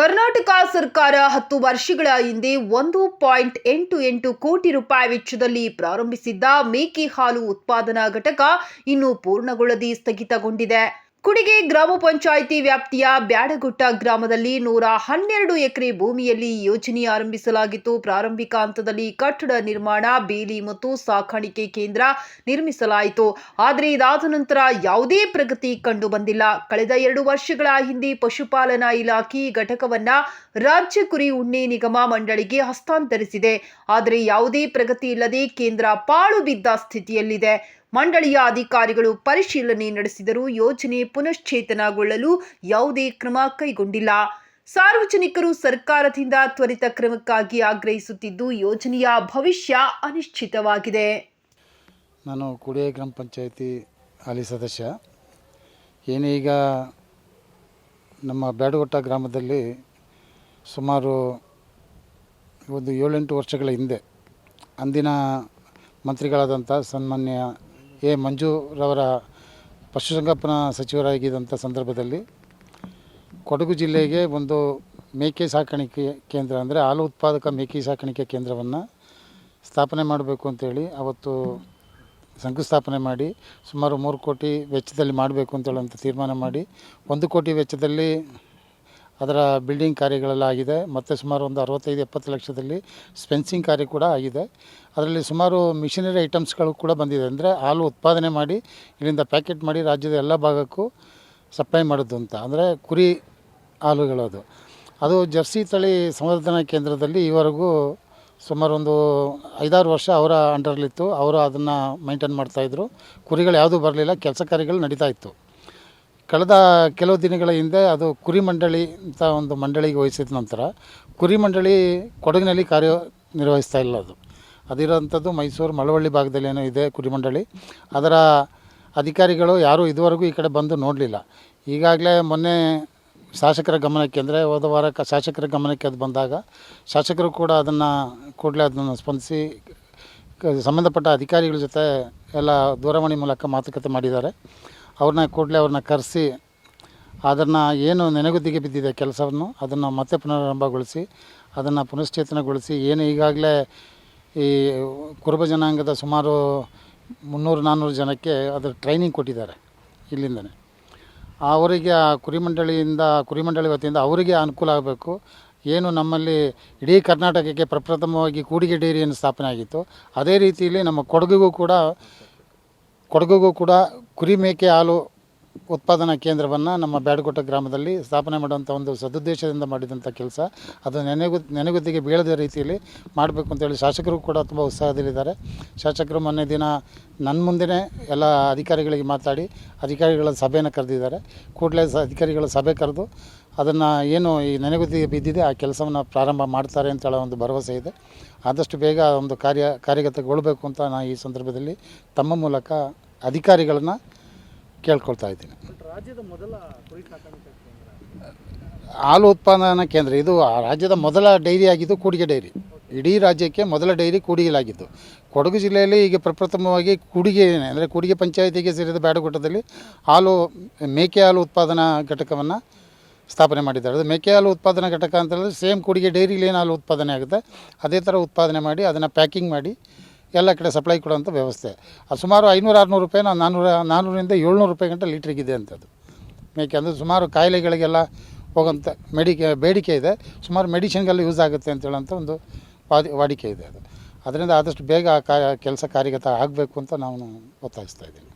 ಕರ್ನಾಟಕ ಸರ್ಕಾರ ಹತ್ತು ವರ್ಷಗಳ ಹಿಂದೆ ಒಂದು ಪಾಯಿಂಟ್ ಎಂಟು ಎಂಟು ಕೋಟಿ ರೂಪಾಯಿ ವೆಚ್ಚದಲ್ಲಿ ಪ್ರಾರಂಭಿಸಿದ್ದ ಮೇಕೆ ಹಾಲು ಉತ್ಪಾದನಾ ಘಟಕ ಇನ್ನು ಪೂರ್ಣಗೊಳ್ಳದೆ ಸ್ಥಗಿತಗೊಂಡಿದೆ. ಕುಡಿಗೆ ಗ್ರಾಮ ಪಂಚಾಯಿತಿ ವ್ಯಾಪ್ತಿಯ ಬ್ಯಾಡಗುಟ್ಟ ಗ್ರಾಮದಲ್ಲಿ ನೂರ ಹನ್ನೆರಡು ಎಕರೆ ಭೂಮಿಯಲ್ಲಿ ಯೋಜನೆ ಆರಂಭಿಸಲಾಗಿತ್ತು. ಪ್ರಾರಂಭಿಕ ಹಂತದಲ್ಲಿ ಕಟ್ಟಡ ನಿರ್ಮಾಣ, ಬೇಲಿ ಮತ್ತು ಸಾಕಾಣಿಕೆ ಕೇಂದ್ರ ನಿರ್ಮಿಸಲಾಯಿತು. ಆದರೆ ಇದಾದ ನಂತರ ಯಾವುದೇ ಪ್ರಗತಿ ಕಂಡು ಬಂದಿಲ್ಲ ಕಳೆದ ಎರಡು ವರ್ಷಗಳ ಹಿಂದೆ ಪಶುಪಾಲನಾ ಇಲಾಖೆ ಘಟಕವನ್ನ ರಾಜ್ಯ ಕುರಿ ಉಣ್ಣೆ ನಿಗಮ ಮಂಡಳಿಗೆ ಹಸ್ತಾಂತರಿಸಿದೆ. ಆದರೆ ಯಾವುದೇ ಪ್ರಗತಿ ಇಲ್ಲದೆ ಕೇಂದ್ರ ಪಾಳು ಬಿದ್ದ ಸ್ಥಿತಿಯಲ್ಲಿದೆ. ಮಂಡಳಿಯ ಅಧಿಕಾರಿಗಳು ಪರಿಶೀಲನೆ ನಡೆಸಿದರೂ ಯೋಜನೆ ಪುನಶ್ಚೇತನಗೊಳ್ಳಲು ಯಾವುದೇ ಕ್ರಮ ಕೈಗೊಂಡಿಲ್ಲ. ಸಾರ್ವಜನಿಕರು ಸರ್ಕಾರದಿಂದ ತ್ವರಿತ ಕ್ರಮಕ್ಕಾಗಿ ಆಗ್ರಹಿಸುತ್ತಿದ್ದು ಯೋಜನೆಯ ಭವಿಷ್ಯ ಅನಿಶ್ಚಿತವಾಗಿದೆ. ನಾನು ಕುಡಿಯ ಗ್ರಾಮ ಪಂಚಾಯಿತಿ ಹಾಲಿ ಸದಸ್ಯ. ಏನೀಗ ನಮ್ಮ ಬ್ಯಾಡಗೊಟ್ಟ ಗ್ರಾಮದಲ್ಲಿ ಸುಮಾರು ಒಂದು ಏಳೆಂಟು ವರ್ಷಗಳ ಹಿಂದೆ ಅಂದಿನ ಮಂತ್ರಿಗಳಾದಂಥ ಸನ್ಮಾನ್ಯ ಎ ಮಂಜುರವರ ಪಶುಸಂಗೋಪನಾ ಸಚಿವರಾಗಿದ್ದಂಥ ಸಂದರ್ಭದಲ್ಲಿ ಕೊಡಗು ಜಿಲ್ಲೆಗೆ ಒಂದು ಮೇಕೆ ಸಾಕಾಣಿಕೆ ಕೇಂದ್ರ ಅಂದರೆ ಹಾಲು ಉತ್ಪಾದಕ ಮೇಕೆ ಸಾಕಾಣಿಕೆ ಕೇಂದ್ರವನ್ನು ಸ್ಥಾಪನೆ ಮಾಡಬೇಕು ಅಂತೇಳಿ ಅವತ್ತು ಶಂಕುಸ್ಥಾಪನೆ ಮಾಡಿ ಸುಮಾರು ಮೂರು ಕೋಟಿ ವೆಚ್ಚದಲ್ಲಿ ಮಾಡಬೇಕು ಅಂತೇಳುವಂಥ ತೀರ್ಮಾನ ಮಾಡಿ ಒಂದು ಕೋಟಿ ವೆಚ್ಚದಲ್ಲಿ ಅದರ ಬಿಲ್ಡಿಂಗ್ ಕಾರ್ಯಗಳೆಲ್ಲ ಆಗಿದೆ. ಮತ್ತು ಸುಮಾರು ಒಂದು ಅರವತ್ತೈದು, ಎಪ್ಪತ್ತು ಲಕ್ಷದಲ್ಲಿ ಸ್ಪೆನ್ಸಿಂಗ್ ಕಾರ್ಯ ಕೂಡ ಆಗಿದೆ. ಅದರಲ್ಲಿ ಸುಮಾರು ಮಿಷನರಿ ಐಟಮ್ಸ್ಗಳು ಕೂಡ ಬಂದಿದೆ. ಅಂದರೆ ಹಾಲು ಉತ್ಪಾದನೆ ಮಾಡಿ ಇಲ್ಲಿಂದ ಪ್ಯಾಕೆಟ್ ಮಾಡಿ ರಾಜ್ಯದ ಎಲ್ಲ ಭಾಗಕ್ಕೂ ಸಪ್ಲೈ ಮಾಡೋದು ಅಂತ. ಅಂದರೆ ಕುರಿ ಹಾಲುಗಳದು ಅದು. ಜರ್ಸಿ ತಳಿ ಸಂವರ್ಧನಾ ಕೇಂದ್ರದಲ್ಲಿ ಈವರೆಗೂ ಸುಮಾರು ಒಂದು ಐದಾರು ವರ್ಷ ಅವರ ಅಂಡರ್ಲಿತ್ತು ಅವರು ಅದನ್ನು ಮೈಂಟೈನ್ ಮಾಡ್ತಾಯಿದ್ರು ಕುರಿಗಳು ಯಾವುದೂ ಬರಲಿಲ್ಲ. ಕೆಲಸ ಕಾರ್ಯಗಳು ನಡೀತಾ ಇತ್ತು. ಕಳೆದ ಕೆಲವು ದಿನಗಳ ಹಿಂದೆ ಅದು ಕುರಿ ಮಂಡಳಿ ಅಂತ ಒಂದು ಮಂಡಳಿಗೆ ವಹಿಸಿದ ನಂತರ ಕುರಿ ಮಂಡಳಿ ಕೊಡಗಿನಲ್ಲಿ ಕಾರ್ಯ ನಿರ್ವಹಿಸ್ತಾ ಇಲ್ಲ ಅದು. ಅದಿರೋಂಥದ್ದು ಮೈಸೂರು ಮಳವಳ್ಳಿ ಭಾಗದಲ್ಲಿ ಏನೋ ಇದೆ ಕುರಿ ಮಂಡಳಿ ಅದರ ಅಧಿಕಾರಿಗಳು ಯಾರೂ ಇದುವರೆಗೂ ಈ ಕಡೆ ಬಂದು ನೋಡಲಿಲ್ಲ. ಈಗಾಗಲೇ ಮೊನ್ನೆ ಶಾಸಕರ ಗಮನಕ್ಕೆ ಅಂದರೆ ಹೋದ ವಾರ ಕ ಶಾಸಕರ ಗಮನಕ್ಕೆ ಅದು ಬಂದಾಗ ಶಾಸಕರು ಕೂಡ ಅದನ್ನು ಕೂಡಲೇ ಅದನ್ನು ಸ್ಪಂದಿಸಿ ಸಂಬಂಧಪಟ್ಟ ಅಧಿಕಾರಿಗಳ ಜೊತೆ ಎಲ್ಲ ದೂರವಾಣಿ ಮೂಲಕ ಮಾತುಕತೆ ಮಾಡಿದ್ದಾರೆ. ಅವ್ರನ್ನ ಕೂಡಲೇ ಅವ್ರನ್ನ ಕರೆಸಿ, ಅದನ್ನು ಏನು ನೆನೆಗುದ್ದಿಗೆ ಬಿದ್ದಿದೆ ಕೆಲಸವನ್ನು, ಅದನ್ನು ಮತ್ತೆ ಪುನರಾರಂಭಗೊಳಿಸಿ, ಅದನ್ನು ಪುನಶ್ಚೇತನಗೊಳಿಸಿ, ಏನು ಈಗಾಗಲೇ ಈ ಕುರುಬ ಜನಾಂಗದ ಸುಮಾರು ಮುನ್ನೂರು ನಾನ್ನೂರು ಜನಕ್ಕೆ ಅದರ ಟ್ರೈನಿಂಗ್ ಕೊಟ್ಟಿದ್ದಾರೆ ಇಲ್ಲಿಂದನೇ. ಅವರಿಗೆ ಆ ಕುರಿಮಂಡಳಿಯಿಂದ, ಕುರಿಮಂಡಳಿ ವತಿಯಿಂದ ಅವರಿಗೆ ಅನುಕೂಲ ಆಗಬೇಕು. ಏನು ನಮ್ಮಲ್ಲಿ ಇಡೀ ಕರ್ನಾಟಕಕ್ಕೆ ಪ್ರಪ್ರಥಮವಾಗಿ ಕೂಡಿಗೆ ಡೈರಿಯನ್ನು ಸ್ಥಾಪನೆ ಆಗಿತ್ತು. ಅದೇ ರೀತಿಯಲ್ಲಿ ನಮ್ಮ ಕೊಡಗಿಗೂ ಕೂಡ ಕೊಡಗಿಗೂ ಕೂಡ ಕುರಿ ಮೇಕೆ ಹಾಲು ಉತ್ಪಾದನಾ ಕೇಂದ್ರವನ್ನು ನಮ್ಮ ಬ್ಯಾಡಗೊಟ್ಟ ಗ್ರಾಮದಲ್ಲಿ ಸ್ಥಾಪನೆ ಮಾಡುವಂಥ ಒಂದು ಸದುದ್ದೇಶದಿಂದ ಮಾಡಿದಂಥ ಕೆಲಸ. ಅದು ನೆನೆಗು ನೆನೆಗುದ್ದಿಗೆ ಬೀಳದ ರೀತಿಯಲ್ಲಿ ಮಾಡಬೇಕು ಅಂತೇಳಿ ಶಾಸಕರು ಕೂಡ ತುಂಬ ಉತ್ಸಾಹದಲ್ಲಿದ್ದಾರೆ. ಶಾಸಕರು ಮೊನ್ನೆ ದಿನ ನನ್ನ ಮುಂದೆನೇ ಎಲ್ಲ ಅಧಿಕಾರಿಗಳಿಗೆ ಮಾತಾಡಿ ಅಧಿಕಾರಿಗಳ ಸಭೆಯನ್ನು ಕರೆದಿದ್ದಾರೆ. ಕೂಡಲೇ ಅಧಿಕಾರಿಗಳ ಸಭೆ ಕರೆದು ಅದನ್ನು ಏನು ಈ ನೆನೆಗುದ್ದಿಗೆ ಬಿದ್ದಿದೆ ಆ ಕೆಲಸವನ್ನು ಪ್ರಾರಂಭ ಮಾಡ್ತಾರೆ ಅಂತೇಳೋ ಒಂದು ಭರವಸೆ ಇದೆ. ಆದಷ್ಟು ಬೇಗ ಒಂದು ಕಾರ್ಯ ಕಾರ್ಯಗತಗೊಳ್ಳಬೇಕು ಅಂತ ನಾನು ಈ ಸಂದರ್ಭದಲ್ಲಿ ತಮ್ಮ ಮೂಲಕ ಅಧಿಕಾರಿಗಳನ್ನು ಕೇಳ್ಕೊಳ್ತಾ ಇದ್ದೀನಿ. ಹಾಲು ಉತ್ಪಾದನಾ ಕೇಂದ್ರ ಇದು ಆ ರಾಜ್ಯದ ಮೊದಲ ಡೈರಿ ಆಗಿದ್ದು ಕೂಡಿಗೆ ಡೈರಿ. ಇಡೀ ರಾಜ್ಯಕ್ಕೆ ಮೊದಲ ಡೈರಿ ಕೂಡಿಗೆಲಾಗಿದ್ದು ಕೊಡಗು ಜಿಲ್ಲೆಯಲ್ಲಿ ಈಗ ಪ್ರಪ್ರಥಮವಾಗಿ ಕೂಡಿಗೆ ಅಂದರೆ ಕೂಡಿಗೆ ಪಂಚಾಯಿತಿಗೆ ಸೇರಿದ ಬ್ಯಾಡಗುಟ್ಟದಲ್ಲಿ ಹಾಲು ಮೇಕೆ ಹಾಲು ಉತ್ಪಾದನಾ ಘಟಕವನ್ನು ಸ್ಥಾಪನೆ ಮಾಡಿದ್ದಾರೆ. ಅದು ಮೇಕೆ ಹಾಲು ಉತ್ಪಾದನಾ ಘಟಕ ಅಂತ ಹೇಳಿದ್ರೆ ಸೇಮ್ ಕೂಡಿಗೆ ಡೈರಿಲಿ ಏನು ಹಾಲು ಉತ್ಪಾದನೆ ಆಗುತ್ತೆ. ಅದೇ ಥರ ಉತ್ಪಾದನೆ ಮಾಡಿ ಅದನ್ನು ಪ್ಯಾಕಿಂಗ್ ಮಾಡಿ ಎಲ್ಲ ಕಡೆ ಸಪ್ಲೈ ಕೊಡುವಂಥ ವ್ಯವಸ್ಥೆ. ಅದು ಸುಮಾರು ಐನೂರು, ಆರುನೂರು ರೂಪಾಯಿ ನಾವು ನಾನ್ನೂರ ನಾನ್ನೂರಿಂದ ಏಳ್ನೂರು ರೂಪಾಯಿ ಗಂಟೆ ಲೀಟ್ರಿಗಿದೆ ಅಂಥದ್ದು ಮೇಕೆ ಅಂದರೆ ಸುಮಾರು ಕಾಯಿಲೆಗಳಿಗೆಲ್ಲ ಹೋಗೋಂಥ ಮೆಡಿಕೆ ಬೇಡಿಕೆ ಇದೆ. ಸುಮಾರು ಮೆಡಿಷನ್ಗೆಲ್ಲ ಯೂಸ್ ಆಗುತ್ತೆ ಅಂತ ಹೇಳೋಂಥ ಒಂದು ವಾದಿ ವಾಡಿಕೆ ಇದೆ ಅದು. ಅದರಿಂದ ಆದಷ್ಟು ಬೇಗ ಆ ಕಾ ಕೆಲಸ ಕಾರ್ಯಗತ ಆಗಬೇಕು ಅಂತ ನಾವು ಒತ್ತಾಯಿಸ್ತಾ ಇದ್ದೀನಿ